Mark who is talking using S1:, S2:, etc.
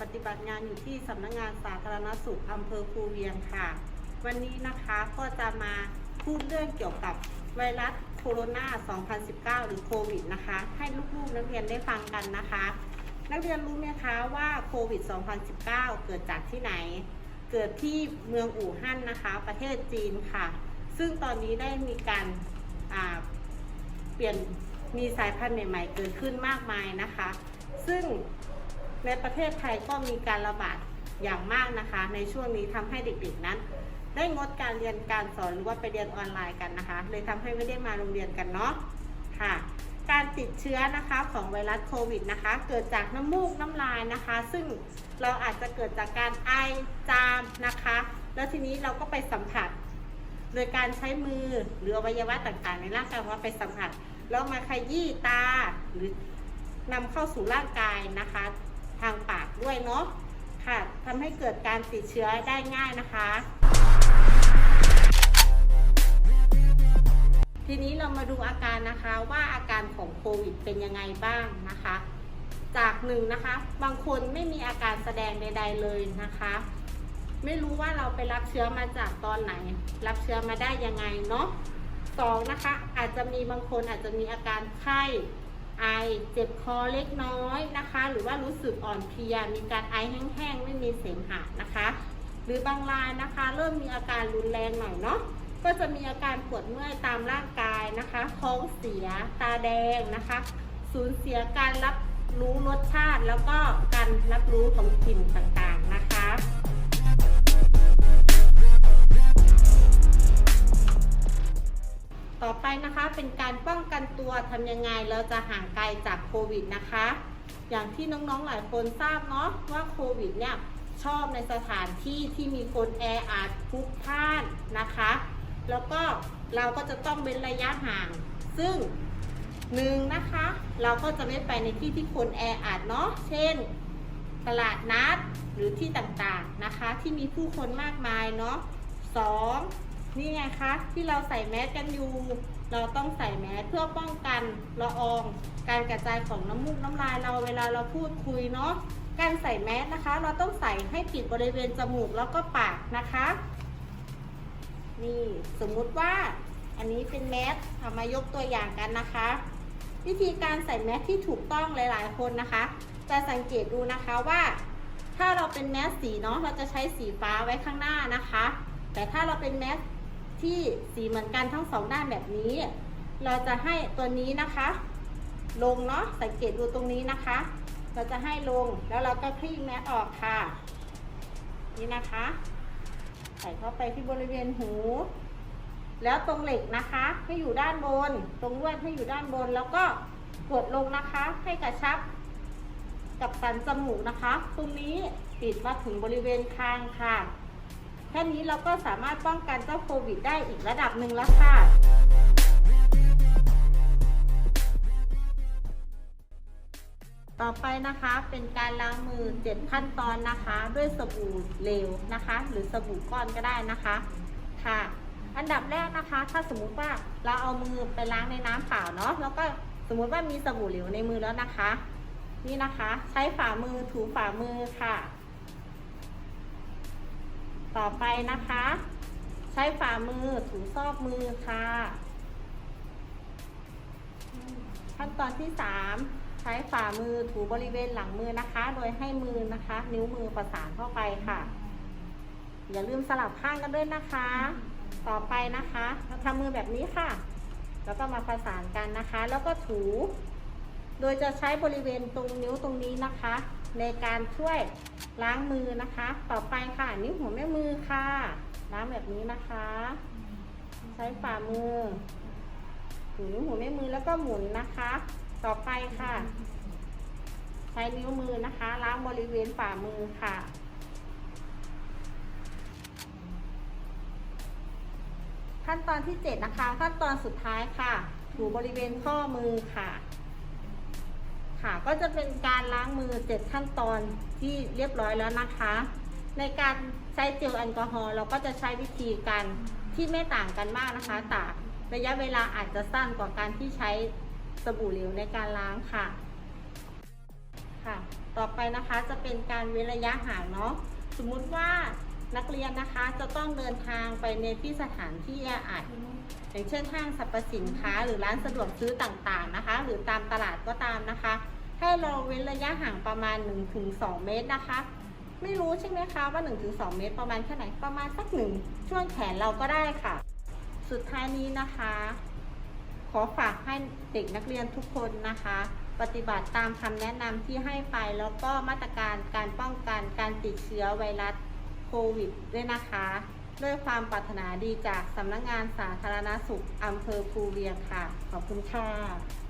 S1: ปฏิบัติงานอยู่ที่สำนักงานสาธารณสุขอำเภอภูเวียงค่ะ วันนี้นะคะก็จะมาพูดเรื่องเกี่ยวกับไวรัสโคโรนา 2019 หรือโควิดนะคะ ให้ลูกๆนักเรียนได้ฟังกันนะคะ นักเรียนรู้ไหมคะว่าโควิด 2019 เกิดจากที่ไหน เกิดที่เมืองอู่ฮั่นนะคะ ประเทศจีนค่ะ ซึ่งตอนนี้ได้มีการาเปลี่ยนมีสายพันธุ์ใหม่ ๆ เกิดขึ้นมากมายนะคะ ซึ่ง ในประเทศไทยก็มีการระบาดอย่างมากนะคะ ในช่วงนี้ทำให้เด็กๆนั้น ได้งดการเรียนการสอนหรือว่าไปเรียนออนไลน์กันนะคะ เลยทำให้ไม่ได้มาโรงเรียนกันเนาะค่ะ การติดเชื้อนะคะของไวรัสโควิดนะคะ เกิดจากน้ำมูกน้ำลายนะคะ ซึ่งเราอาจจะเกิดจากการไอจามนะคะ แล้วทีนี้เราก็ไปสัมผัส โดยการใช้มือหรืออวัยวะต่างๆ ในร่างกายของเราไปสัมผัสแล้วมาขยี้ตาหรือนำเข้าสู่ร่างกายนะคะ ทางปากด้วยเนาะค่ะทำให้เกิดการติดเชื้อได้ง่ายนะคะ ทีนี้เรามาดูอาการนะคะว่าอาการของโควิดเป็นยังไงบ้างนะคะ จากหนึ่งนะคะ บางคนไม่มีอาการแสดงใด ๆเลยนะคะ ไม่รู้ว่าเราไปรับเชื้อมาจากตอนไหน รับเชื้อมาได้ยังไงเนาะสองนะคะ อาจจะมีบางคนอาจจะมีอาการไข้ ไอเจ็บคอเล็กน้อยนะคะ หรือว่ารู้สึกอ่อนเพลียมีการไอแห้งๆไม่มีเสมหะนะคะ หรือบางรายนะคะ เริ่มมีอาการรุนแรงหน่อยเนาะก็จะมีอาการปวดเมื่อยตามร่างกายนะคะท้องเสียตาแดงนะคะ สูญเสียการรับรู้รสชาติ แล้วก็การรับรู้ของกลิ่นต่างๆนะคะ เป็นการป้องกันตัวทำยังไงเราจะห่างไกลจากโควิดนะคะ อย่างที่น้องๆหลายคนทราบเนาะว่าโควิดเนี่ยชอบในสถานที่ที่มีคนแออัดพลุกพล่านนะคะ แล้วก็เราก็จะต้องเว้นระยะห่าง ซึ่งหนึ่งนะคะ เราก็จะไม่ไปในที่ที่คนแออัดเนาะเช่น ตลาดนัดหรือที่ต่างๆนะคะ ที่มีผู้คนมากมายเนาะสองนี่ไงคะ ที่เราใส่แมสกันอยู่ เราต้องใส่แมสเพื่อป้องกันละออง การกระจายของน้ำมูกน้ำลายเราเวลาเราพูดคุยเนาะการใส่แมสนะคะ เราต้องใส่ให้ปิดบริเวณจมูกแล้วก็ปากนะคะ นี่สมมุติว่าอันนี้เป็นแมสเอามายกตัวอย่างกันนะคะ วิธีการใส่แมสที่ถูกต้องหลาย ๆ คนนะคะจะสังเกตดูนะคะว่า ถ้าเราเป็นแมสสีเนาะเราจะใช้สีฟ้าไว้ข้างหน้านะคะ แต่ถ้าเราเป็นแมส ที่สีเหมือนกันทั้งสองด้านแบบนี้ เราจะให้ตัวนี้นะคะ ลงเนาะสังเกตดูตรงนี้นะคะ เราจะให้ลงแล้วเราก็คลี่แมสออกค่ะ นี่นะคะ ใส่เข้าไปที่บริเวณหู แล้วตรงเหล็กนะคะให้อยู่ด้านบน ตรงลวดให้อยู่ด้านบน แล้วก็กดลงนะคะให้กระชับกับสันจมูกนะคะ ตรงนี้ปิดมาถึงบริเวณคางค่ะ ค่นี้เราก็สามารถป้องกันเจ้าโควิดได้อีกระดับหนึ่งแล้วค่ะต่อไปนะคะเป็นการล้างมือ 7 ขั้นตอนนะคะ ด้วยสบู่เหลวนะคะ หรือสบู่ก้อนก็ได้นะคะค่ะ อันดับแรกนะคะ ถ้าสมมุติว่าเราเอามือไปล้างในน้ำเปล่าเนาะแล้วก็สมมุติว่ามีสบู่เหลวในมือแล้วนะคะ นี่นะคะ ใช้ฝ่ามือถูฝ่ามือค่ะ ต่อไปนะคะ ใช้ฝ่ามือถูซอกมือค่ะ ขั้นตอนที่3ใช้ฝ่ามือถูบริเวณหลังมือนะคะ โดยให้มือนะคะ นิ้วมือประสานเข้าไปค่ะ อย่าลืมสลับข้างกันด้วยนะคะ ต่อไปนะคะทำมือแบบนี้ค่ะ แล้วก็มาประสานกันนะคะ แล้วก็ถู โดยจะใช้บริเวณตรงนิ้วตรงนี้นะคะ ในการช่วยล้างมือนะคะ ต่อไปค่ะ นิ้วหัวแม่มือค่ะ ล้างแบบนี้นะคะ ใช้ฝ่ามือถูนิ้วหัวแม่มือแล้วก็หมุนนะคะ ต่อไปค่ะ ใช้นิ้วมือนะคะ ล้างบริเวณฝ่ามือค่ะขั้นตอนที่ 7 นะคะ ขั้นตอนสุดท้ายค่ะ ถูบริเวณข้อมือค่ะ ค่ะ ก็จะเป็นการล้างมือ7ขั้นตอนที่เรียบร้อยแล้วนะคะ ในการใช้เจลแอลกอฮอล์เราก็จะใช้วิธีการที่ไม่ต่างกันมากนะคะแต่ระยะเวลาอาจจะสั้นกว่าการที่ใช้สบู่เหลวในการล้างค่ะ ค่ะ ต่อไปนะคะจะเป็นการเว้นระยะห่างเนาะ สมมุติว่านักเรียนนะคะจะต้องเดินทางไปในที่สถานที่แออัดอย่างเช่นห้างสรรพสินค้า หรือร้านสะดวกซื้อต่างๆนะคะ หรือตามตลาดก็ตามนะคะ ให้เราเว้นระยะห่างประมาณ 1-2 เมตรนะคะ ไม่รู้ใช่ไหมคะว่า 1-2 เมตร ประมาณแค่ไหนประมาณสักหนึ่งช่วงแขนเราก็ได้ค่ะ สุดท้ายนี้นะคะ ขอฝากให้เด็กนักเรียนทุกคนนะคะ ปฏิบัติตามคำแนะนำที่ให้ไปแล้วก็มาตรการการป้องกันการติดเชื้อไวรัสโควิดด้วยนะคะ ด้วยความปรารถนาดีจากสำนักงานสาธารณสุขอำเภอภูเวียงค่ะ ขอบคุณค่ะ